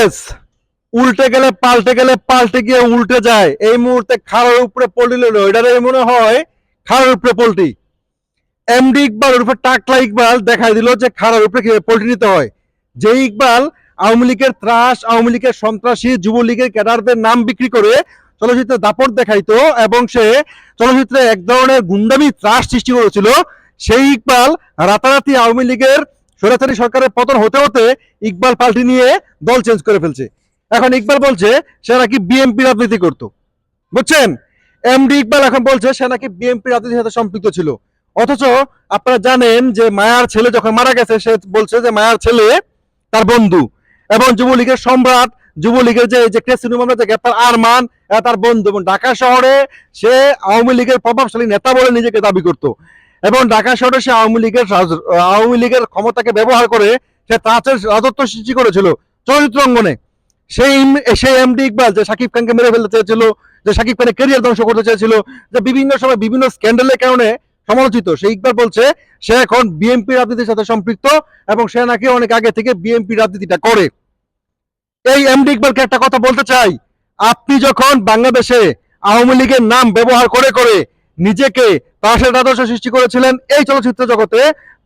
Yes উল্টে গেলে, পাল্টে গেলে, পাল্টে গিয়ে উল্টে যায়। এই মুহূর্তে খাড়ার উপরে পল্টি লইল এটার মনে হয় খাড়ার উপরে পল্টি এমডি ইকবাল ওরফে টাকলা ইকবাল দেখাই দিল যে খাড়ার উপরে পল্টি নিতে হয়। যে ইকবাল আওয়ামী লীগের ত্রাস, আওয়ামী লীগের সন্ত্রাসী, যুবলীগের ক্যাডারদের নাম বিক্রি করে চলচ্চিত্রে দাপট দেখাইতো এবং সে চলচ্চিত্রে এক ধরনের গুন্ডামি, ত্রাস সৃষ্টি করেছিল। সেই ইকবাল রাতারাতি আওয়ামী লীগের স্বৈরাচারী সরকারের পতন হতে হতে ইকবাল পাল্টি নিয়ে দল চেঞ্জ করে ফেলছে। এখন ইকবাল বলছে, সে নাকি বিএনপি রাজনীতি করতো। বুঝছেন? এমডি ইকবাল এখন বলছে, সে নাকি বিএনপি রাজনীতির সাথে সম্পৃক্ত ছিল। অথচ আপনারা জানেন যে মায়ার ছেলে যখন মারা গেছে, সে বলছে যে মায়ার ছেলে তার বন্ধু এবং যুবলীগের সম্রাট, যুবলীগের যে যে কেসিনু মামলা যে গ্রেপ্তার আরমান তার বন্ধু এবং ঢাকা শহরে সে আওয়ামী লীগের প্রভাবশালী নেতা বলে নিজেকে দাবি করত। এবং ঢাকা শহরে সে আওয়ামী লীগের আওয়ামী লীগের ক্ষমতাকে ব্যবহার করে সে তাঁতের রাজত্ব সৃষ্টি করেছিল চলচ্চিত্র অঙ্গনে। সেই সেই এমডি ইকবাল যে শাকিব খানকে মেরে ফেলতে চেয়েছিল, যে শাকিব খানের ক্যারিয়ার ধ্বংস করতে চেয়েছিল, যে বিভিন্ন সময় বিভিন্ন স্ক্যান্ডালের কারণে সমালোচিত, সেই ইকবাল বলছে, সে এখন বিএনপি রাজনীতির সাথে সম্পৃক্ত এবং সে নাকি অনেক আগে থেকে বিএনপি রাজনীতিটা করে। এই এমডি ইকবালকে একটা কথা বলতে চাই, আপনি যখন বাংলাদেশে আওয়ামী লীগের নাম ব্যবহার করে করে নিজেকে তাসের আদর্শ সৃষ্টি করেছিলেন এই চলচ্চিত্র জগতে,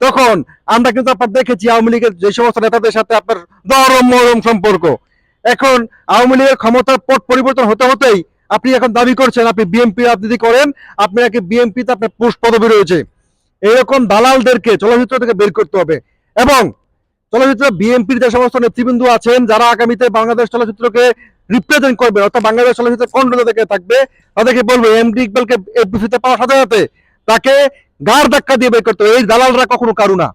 তখন আমরা কিন্তু আপনার দেখেছি আওয়ামী লীগের যে সমস্ত নেতাদের সাথে আপনার দরম মরম সম্পর্ক। এখন আওয়ামী লীগের ক্ষমতার পট পরিবর্তন হতে হতেই আপনি এখন দাবি করছেন, আপনি বিএনপি রাজনীতি করেন, আপনি নাকি বিএনপিতে আপনার পোস্ট পদবি রয়েছে। এরকম দালালদেরকে চলচ্চিত্র থেকে বের করতে হবে এবং চলচ্চিত্র বিএনপির যে সমস্ত নেতৃবৃন্দ আছেন, যারা আগামীতে বাংলাদেশ চলচ্চিত্রকে রিপ্রেজেন্ট করবে অর্থাৎ বাংলাদেশ চলচ্চিত্র কন্ট্রোল থেকে থাকবে, তাদেরকে বলব এমডি ইকবালকে এফবিসিতে পাওয়ার সাথে সাথে তাকে গার ধাক্কা দিয়ে বের করতে এই দালালরা কখনো কারু না।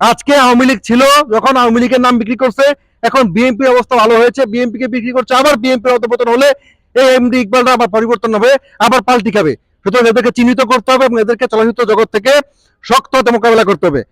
আজকে আওয়ামী লীগ ছিল, যখন আওয়ামী লীগের নাম বিক্রি করছে, এখন বিএনপির অবস্থা ভালো হয়েছে বিএনপি কে বিক্রি করছে, আবার বিএনপির অধপতন হলে এই এমডি ইকবালরা আবার পরিবর্তন হবে, আবার পাল্টি খাবে। সুতরাং এদেরকে চিহ্নিত করতে হবে এবং এদেরকে চলচ্চিত্র জগৎ থেকে শক্ত হাতে মোকাবেলা করতে হবে।